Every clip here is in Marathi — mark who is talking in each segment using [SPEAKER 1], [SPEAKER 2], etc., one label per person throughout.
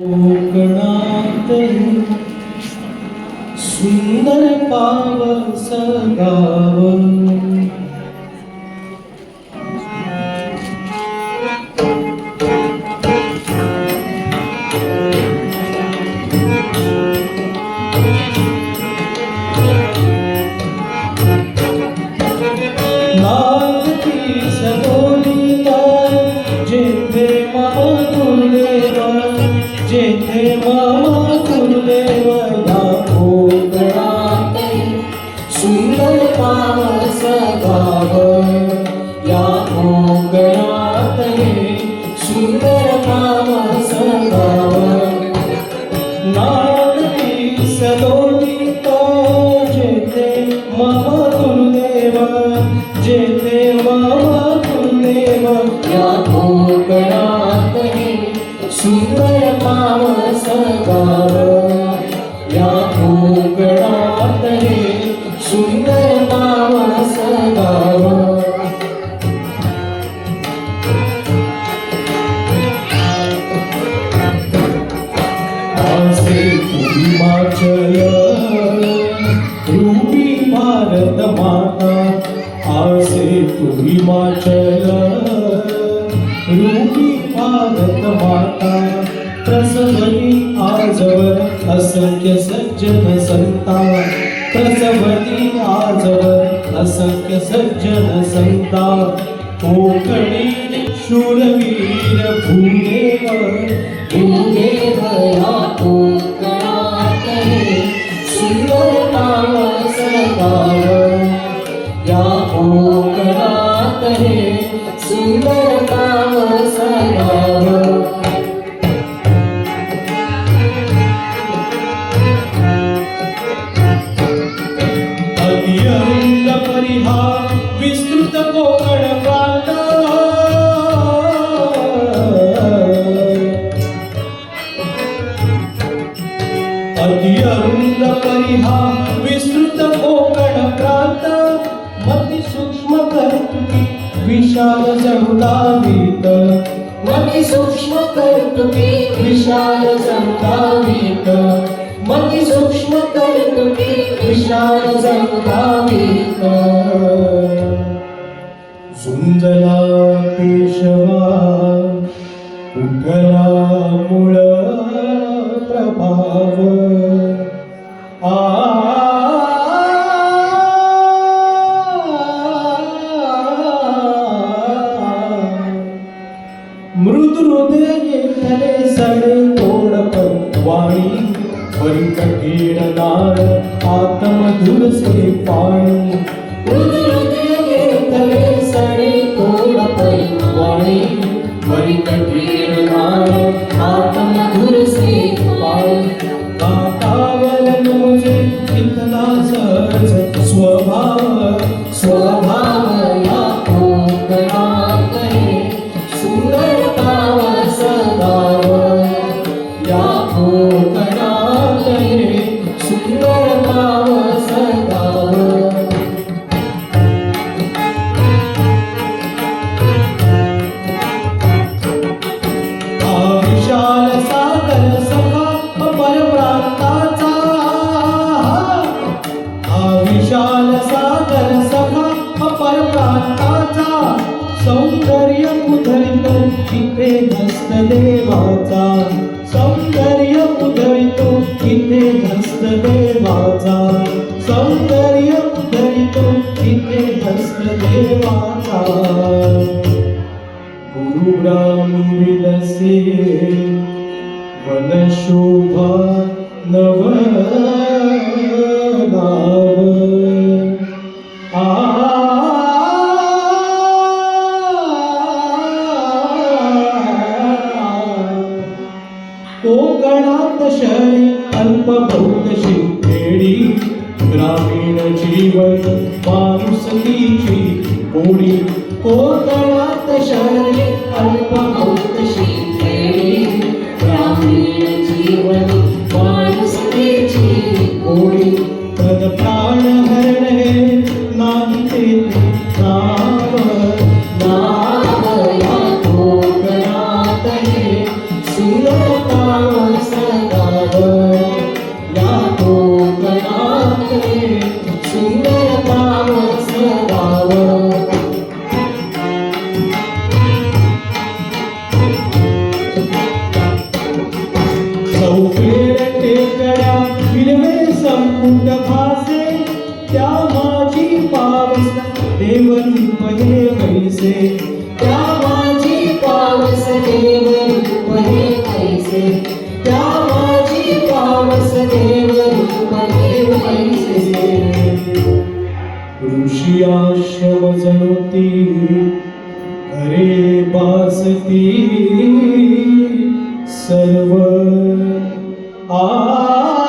[SPEAKER 1] कोकणात सुंदर पावस You. भारत माता प्रसवनी आजवर असंख्य सज्जन संता प्रसवनी आजवर असंख्य सज्जन संता कोकणी शूरवीर भूदेव भूदेव विस्तृत कोकण प्रांत मती सूक्ष्म कर्तुकी विशाल जळुलावीत
[SPEAKER 2] मती सूक्ष्म कर्तुकी विशाल संभावित मती सूक्ष्म कर्तुकी विशाल संभावित
[SPEAKER 1] सुंदरा पेशवा उठला मुळ मृद हृदय तले सडे तोड वाणी. वरी नार आत्मधुर से पाणी.
[SPEAKER 2] हृदय तले
[SPEAKER 1] देवाचा गुरुरामी विलसे वनशोभा नव नाव कोडी
[SPEAKER 2] कोकणात शहरे अल्पभौतशी खेडी
[SPEAKER 1] पावस देवरूप हे कैसे
[SPEAKER 2] त्या माझी पावस कैसे त्या माझी पावस कैसे
[SPEAKER 1] ऋषी आश्रम जनती बासती सर्व आ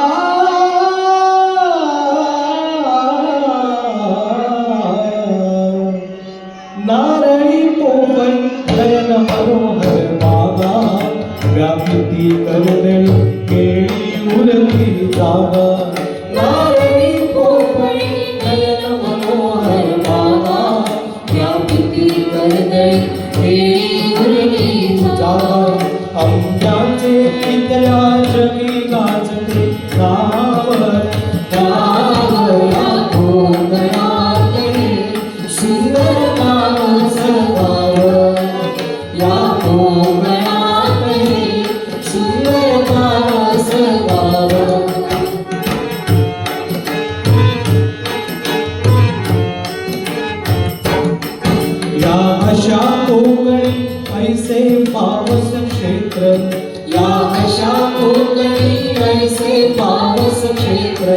[SPEAKER 1] कोकणी
[SPEAKER 2] कैसे पावस क्षेत्र।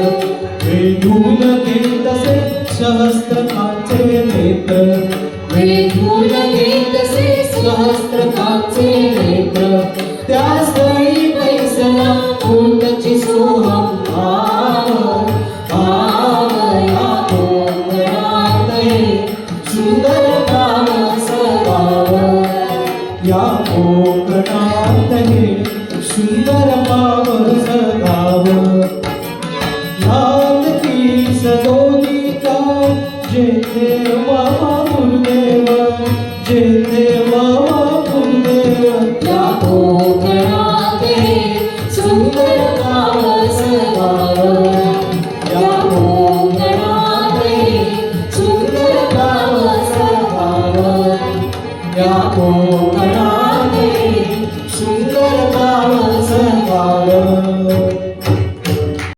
[SPEAKER 1] वेधून घेत तसे सहस्त्रकाचे नेत्र।
[SPEAKER 2] वेधून घेतसे सहस्त्रकाचे नेत्र। त्या